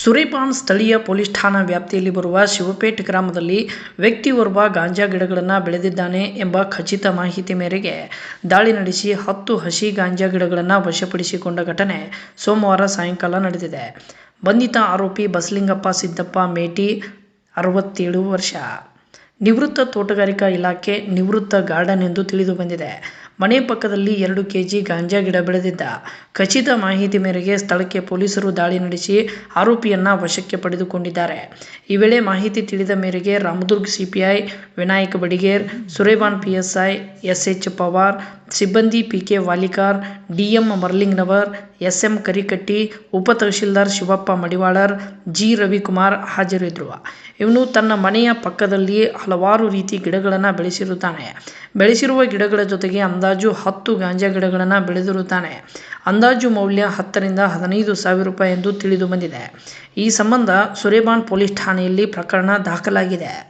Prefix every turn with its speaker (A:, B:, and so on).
A: ಸುರೇಪಾನ್ ಸ್ಥಳೀಯ ಪೊಲೀಸ್ ಠಾಣಾ ವ್ಯಾಪ್ತಿಯಲ್ಲಿ ಬರುವ ಶಿವಪೇಟ್ ಗ್ರಾಮದಲ್ಲಿ ವ್ಯಕ್ತಿಯೋರ್ವ ಗಾಂಜಾ ಗಿಡಗಳನ್ನು ಬೆಳೆದಿದ್ದಾನೆ ಎಂಬ ಖಚಿತ ಮಾಹಿತಿ ಮೇರೆಗೆ ದಾಳಿ ನಡೆಸಿ ಹತ್ತು ಹಸಿ ಗಾಂಜಾ ಗಿಡಗಳನ್ನು ವಶಪಡಿಸಿಕೊಂಡ ಘಟನೆ ಸೋಮವಾರ ಸಾಯಂಕಾಲ ನಡೆದಿದೆ. ಬಂಧಿತ ಆರೋಪಿ ಬಸಲಿಂಗಪ್ಪ ಸಿದ್ದಪ್ಪ ಮೇಟಿ, ಅರವತ್ತೇಳು ವರ್ಷ. ನಿವೃತ್ತ ತೋಟಗಾರಿಕಾ ಇಲಾಖೆ ನಿವೃತ್ತ ಗಾರ್ಡನ್ ಎಂದು ತಿಳಿದುಬಂದಿದೆ. ಮನೆ ಪಕ್ಕದಲ್ಲಿ ಎರಡು ಕೆಜಿ ಗಾಂಜಾ ಗಿಡ ಬೆಳೆದಿದ್ದ. ಖಚಿತ ಮಾಹಿತಿ ಮೇರೆಗೆ ಸ್ಥಳಕ್ಕೆ ಪೊಲೀಸರು ದಾಳಿ ನಡೆಸಿ ಆರೋಪಿಯನ್ನ ವಶಕ್ಕೆ ಪಡೆದುಕೊಂಡಿದ್ದಾರೆ. ಈ ವೇಳೆ ಮಾಹಿತಿ ತಿಳಿದ ಮೇರೆಗೆ Ramdurg CPI Vinayak Badiger Surebaan PSI S. H. Pawar ಸಿಬ್ಬಂದಿ PK Walikar DM Marlingnavar S. M. Karikatti, ಉಪ ತಹಶೀಲ್ದಾರ್ ಶಿವಪ್ಪ ಮಡಿವಾಳರ್ ಜಿ. ರವಿಕುಮಾರ್ ಹಾಜರಿದ್ದರು. ಇವನು ತನ್ನ ಮನೆಯ ಪಕ್ಕದಲ್ಲಿ ಹಲವಾರು ರೀತಿ ಗಿಡಗಳನ್ನು ಬೆಳೆಸಿರುತ್ತಾನೆ. ಬೆಳೆಸಿರುವ ಗಿಡಗಳ ಜೊತೆಗೆ ಅಂದಾಜು ಹತ್ತು ಗಾಂಜಾ ಗಿಡಗಳನ್ನು ಬೆಳೆದಿರುತ್ತಾನೆ. ಅಂದಾಜು ಮೌಲ್ಯ ಹತ್ತರಿಂದ ಹದಿನೈದು ಸಾವಿರ ರೂಪಾಯಿ ಎಂದು ತಿಳಿದು ಬಂದಿದೆ. ಈ ಸಂಬಂಧ ಸುರೇಬಾನ್ ಪೊಲೀಸ್ ಠಾಣೆಯಲ್ಲಿ ಪ್ರಕರಣ ದಾಖಲಾಗಿದೆ.